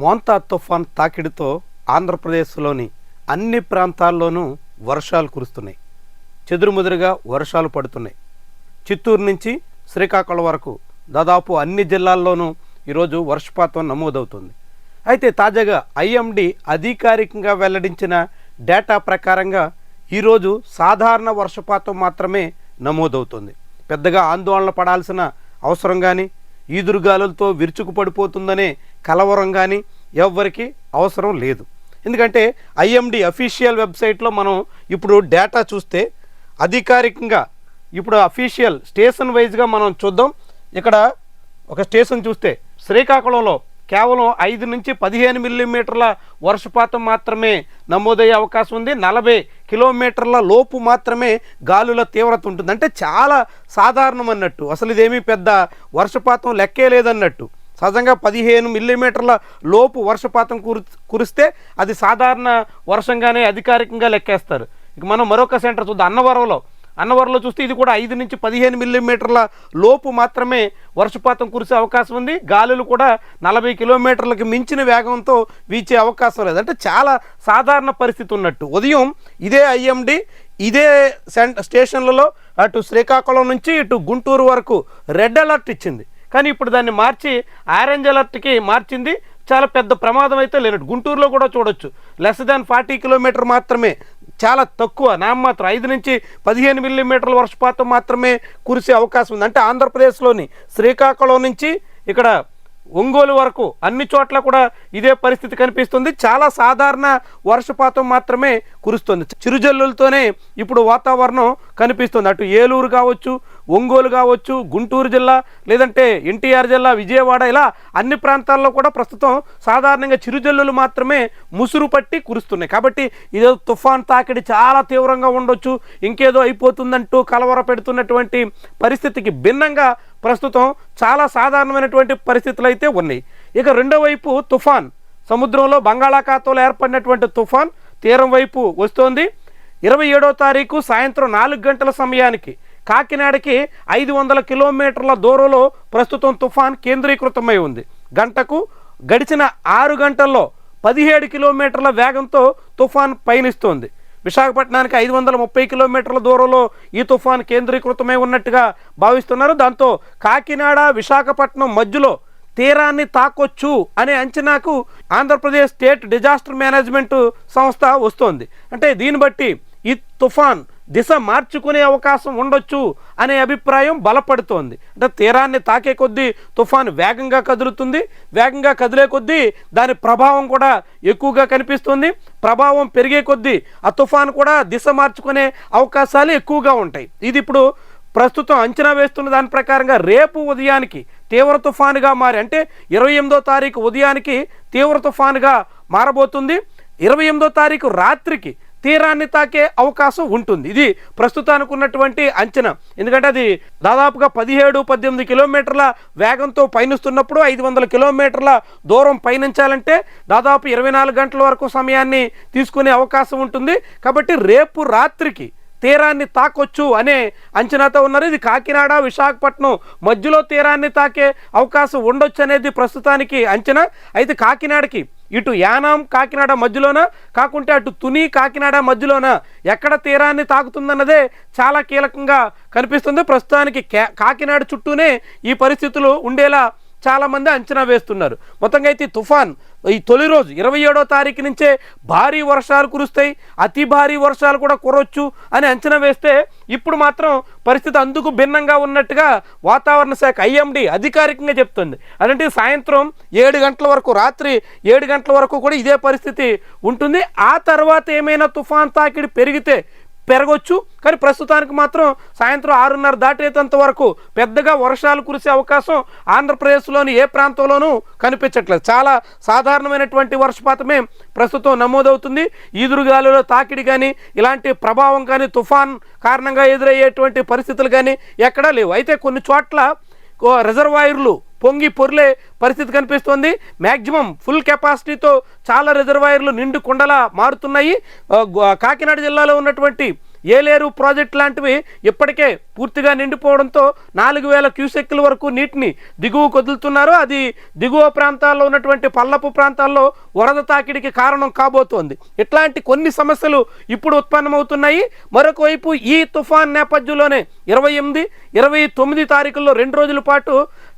మోంతా తుఫాన్ తాకిడితో ఆంధ్రప్రదేశ్లోని అన్ని ప్రాంతాల్లోనూ వర్షాలు కురుస్తున్నాయి. చెదురుముదురుగా వర్షాలు పడుతున్నాయి. చిత్తూరు నుంచి శ్రీకాకుళం వరకు దాదాపు అన్ని జిల్లాల్లోనూ ఈరోజు వర్షపాతం నమోదవుతుంది. అయితే తాజాగా ఐఎండి అధికారికంగా వెల్లడించిన డేటా ప్రకారంగా ఈరోజు సాధారణ వర్షపాతం మాత్రమే నమోదవుతుంది. పెద్దగా ఆందోళన పడాల్సిన అవసరం కానీ ఈదురుగాలులతో విరుచుకు పడిపోతుందనే కలవరం కానీ ఎవ్వరికి అవసరం లేదు. ఎందుకంటే ఐఎండి అఫీషియల్ వెబ్సైట్లో మనం ఇప్పుడు డేటా చూస్తే అధికారికంగా ఇప్పుడు అఫీషియల్ స్టేషన్ వైజ్గా మనం చూద్దాం. ఇక్కడ ఒక స్టేషన్ చూస్తే శ్రీకాకుళంలో కేవలం ఐదు నుంచి పదిహేను మిల్లీమీటర్ల వర్షపాతం మాత్రమే నమోదయ్యే అవకాశం ఉంది. నలభై కిలోమీటర్ల లోపు మాత్రమే గాలుల తీవ్రత ఉంటుంది. అంటే చాలా సాధారణం అన్నట్టు. అసలు ఇదేమీ పెద్ద వర్షపాతం లెక్కే లేదన్నట్టు. సహజంగా పదిహేను మిల్లీమీటర్ల లోపు వర్షపాతం కురు కురిస్తే అది సాధారణ వర్షంగానే అధికారికంగా లెక్కేస్తారు. ఇక మనం మరొక సెంటర్ చూద్దాం. అన్నవరంలో అన్నవరంలో చూస్తే ఇది కూడా ఐదు నుంచి పదిహేను మిల్లీమీటర్ల లోపు మాత్రమే వర్షపాతం కురిసే అవకాశం ఉంది. గాలులు కూడా నలభై కిలోమీటర్లకు మించిన వేగంతో వీచే అవకాశం లేదు. అంటే చాలా సాధారణ పరిస్థితి ఉన్నట్టు. ఉదయం ఇదే ఐఎండి ఇదే సెంట స్టేషన్లలో అటు శ్రీకాకుళం నుంచి ఇటు గుంటూరు వరకు రెడ్ అలర్ట్ ఇచ్చింది. కానీ ఇప్పుడు దాన్ని మార్చి ఆరెంజ్ అలర్ట్కి మార్చింది. చాలా పెద్ద ప్రమాదం అయితే లేనట్టు. గుంటూరులో కూడా చూడొచ్చు. లెస్ దాన్ ఫార్టీ కిలోమీటర్ మాత్రమే చాలా తక్కువ. నామమాత్రం ఐదు నుంచి పదిహేను మిల్లీమీటర్ల వర్షపాతం మాత్రమే కురిసే అవకాశం ఉంది. అంటే ఆంధ్రప్రదేశ్లోని శ్రీకాకుళం నుంచి ఇక్కడ ఒంగోలు వరకు అన్ని చోట్ల కూడా ఇదే పరిస్థితి కనిపిస్తుంది. చాలా సాధారణ వర్షపాతం మాత్రమే కురుస్తుంది. చిరుజల్లులతోనే ఇప్పుడు వాతావరణం కనిపిస్తుంది. అటు ఏలూరు కావచ్చు ఒంగోలు కావచ్చు గుంటూరు జిల్లా లేదంటే ఎన్టీఆర్ జిల్లా విజయవాడ ఇలా అన్ని ప్రాంతాల్లో కూడా ప్రస్తుతం సాధారణంగా చిరుజల్లులు మాత్రమే ముసురు పట్టి కురుస్తున్నాయి. కాబట్టి ఇదో తుఫాన్ తాకిడి చాలా తీవ్రంగా ఉండొచ్చు. ఇంకేదో అయిపోతుందంటూ కలవర పెడుతున్నటువంటి పరిస్థితికి భిన్నంగా ప్రస్తుతం చాలా సాధారణమైనటువంటి పరిస్థితులు అయితే ఉన్నాయి. ఇక రెండో వైపు తుఫాన్. సముద్రంలో బంగాళాఖాతంలో ఏర్పడినటువంటి తుఫాన్ తీరం వైపు వస్తోంది. ఇరవై ఏడో తారీఖు సాయంత్రం నాలుగు గంటల సమయానికి కాకినాడకి ఐదు వందల కిలోమీటర్ల దూరంలో ప్రస్తుతం తుఫాన్ కేంద్రీకృతమై ఉంది. గంటకు గడిచిన ఆరు గంటల్లో పదిహేడు కిలోమీటర్ల వేగంతో తుఫాన్ పయనిస్తోంది. విశాఖపట్నానికి ఐదు వందల ముప్పై కిలోమీటర్ల దూరంలో ఈ తుఫాన్ కేంద్రీకృతమై ఉన్నట్టుగా భావిస్తున్నారు. దాంతో కాకినాడ విశాఖపట్నం మధ్యలో తీరాన్ని తాకొచ్చు అనే అంచనాకు ఆంధ్రప్రదేశ్ స్టేట్ డిజాస్టర్ మేనేజ్మెంట్ సంస్థ వస్తోంది. అంటే దీన్ని బట్టి ఈ తుఫాన్ దిశ మార్చుకునే అవకాశం ఉండొచ్చు అనే అభిప్రాయం బలపడుతోంది. అంటే తీరాన్ని తాకే కొద్దీ తుఫాన్ వేగంగా కదులుతుంది. వేగంగా కదిలే కొద్దీ దాని ప్రభావం కూడా ఎక్కువగా కనిపిస్తుంది. ప్రభావం పెరిగే కొద్దీ ఆ తుఫాన్ కూడా దిశ మార్చుకునే అవకాశాలు ఎక్కువగా ఉంటాయి. ఇది ఇప్పుడు ప్రస్తుతం అంచనా వేస్తున్న దాని ప్రకారంగా రేపు ఉదయానికి తీవ్ర తుఫానుగా మారి అంటే ఇరవై ఎనిమిదో తారీఖు ఉదయానికి తీవ్ర తుఫానుగా మారబోతుంది. ఇరవై ఎనిమిదో తారీఖు రాత్రికి తీరాన్ని తాకే అవకాశం ఉంటుంది. ఇది ప్రస్తుతానికి ఉన్నటువంటి అంచనా. ఎందుకంటే అది దాదాపుగా పదిహేడు పద్దెనిమిది కిలోమీటర్ల వేగంతో పయనిస్తున్నప్పుడు ఐదు వందల కిలోమీటర్ల దూరం పయనించాలంటే దాదాపు ఇరవై నాలుగు గంటల వరకు సమయాన్ని తీసుకునే అవకాశం ఉంటుంది. కాబట్టి రేపు రాత్రికి తీరాన్ని తాకొచ్చు అనే అంచనాతో ఉన్నారు. ఇది కాకినాడ విశాఖపట్నం మధ్యలో తీరాన్ని తాకే అవకాశం ఉండొచ్చు అనేది ప్రస్తుతానికి అంచనా. అయితే కాకినాడకి ఇటు యానాం కాకినాడ మధ్యలోన? కాకుంటే అటు తుని కాకినాడ మధ్యలోన? ఎక్కడ తీరాన్ని తాకుతుందన్నదే చాలా కీలకంగా కనిపిస్తుంది. ప్రస్తుతానికి కా- కాకినాడ చుట్టూనే ఈ పరిస్థితులు ఉండేలా చాలామంది అంచనా వేస్తున్నారు. మొత్తంగా అయితే తుఫాన్ ఈ తొలి రోజు ఇరవై ఏడో తారీఖు నుంచే భారీ వర్షాలు కురుస్తాయి. అతి భారీ వర్షాలు కూడా కురవచ్చు అని అంచనా వేస్తే ఇప్పుడు మాత్రం పరిస్థితి అందుకు భిన్నంగా ఉన్నట్టుగా వాతావరణ శాఖ ఐఎండి అధికారికంగా చెప్తుంది. అదంటే సాయంత్రం ఏడు గంటల వరకు రాత్రి ఏడు గంటల వరకు కూడా ఇదే పరిస్థితి ఉంటుంది. ఆ తర్వాత ఏమైనా తుఫాన్ తాకిడి పెరిగితే పెరగొచ్చు. కానీ ప్రస్తుతానికి మాత్రం సాయంత్రం ఆరున్నర దాటేటంత వరకు పెద్దగా వర్షాలు కురిసే అవకాశం ఆంధ్రప్రదేశ్లోని ఏ ప్రాంతంలోనూ కనిపించట్లేదు. చాలా సాధారణమైనటువంటి వర్షపాతమే ప్రస్తుతం నమోదవుతుంది. ఈదురుగాలిలో తాకిడి కానీ ఇలాంటి ప్రభావం కానీ తుఫాన్ కారణంగా ఎదురయ్యేటువంటి పరిస్థితులు కానీ ఎక్కడా లేవు. అయితే కొన్ని చోట్ల రిజర్వాయర్లు పొంగి పొర్లే పరిస్థితి కనిపిస్తోంది. మ్యాక్సిమం ఫుల్ కెపాసిటీతో చాలా రిజర్వాయర్లు నిండు కుండలా మారుతున్నాయి. కాకినాడ జిల్లాలో ఉన్నటువంటి ఏలేరు ప్రాజెక్ట్ లాంటివి ఇప్పటికే పూర్తిగా నిండిపోవడంతో నాలుగు వేల క్యూసెక్కుల వరకు నీటిని దిగువ వదులుతున్నారు. అది దిగువ ప్రాంతాల్లో ఉన్నటువంటి పల్లపు ప్రాంతాల్లో వరద తాకిడికి కారణం కాబోతోంది. ఇట్లాంటి కొన్ని సమస్యలు ఇప్పుడు ఉత్పన్నమవుతున్నాయి. మరొక వైపు ఈ తుఫాన్ నేపథ్యంలోనే ఇరవై ఎనిమిది ఇరవై తొమ్మిది తారీఖుల్లో రెండు రోజుల పాటు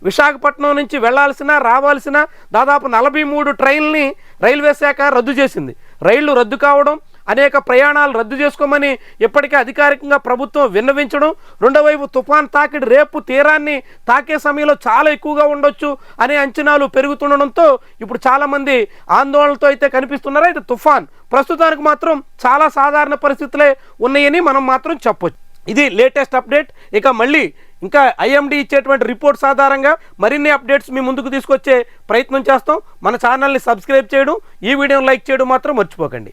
విశాఖపట్నం నుంచి వెళ్ళాల్సిన రావాల్సిన దాదాపు నలభై మూడు ట్రైన్ని రైల్వే శాఖ రద్దు చేసింది. రైళ్ళు రద్దు కావడం అనేక ప్రయాణాలు రద్దు చేసుకోమని ఇప్పటికే అధికారికంగా ప్రభుత్వం విన్నవించడం రెండో వైపు తుఫాన్ తాకిడి రేపు తీరాన్ని తాకే సమయంలో చాలా ఎక్కువగా ఉండొచ్చు అనే అంచనాలు పెరుగుతుండడంతో ఇప్పుడు చాలామంది ఆందోళనతో అయితే కనిపిస్తున్నారు. అయితే తుఫాన్ ప్రస్తుతానికి మాత్రం చాలా సాధారణ పరిస్థితులే ఉన్నాయని మనం మాత్రం చెప్పొచ్చు. ఇది లేటెస్ట్ అప్డేట్. ఇక మళ్ళీ ఇంకా ఐఎండి ఇచ్చేటువంటి రిపోర్ట్స్ ఆధారంగా మరిన్ని అప్డేట్స్ మీ ముందుకు తీసుకొచ్చే ప్రయత్నం చేస్తాం. మన ఛానల్ని సబ్స్క్రైబ్ చేయడం ఈ వీడియోని లైక్ చేయడం మాత్రం మర్చిపోకండి.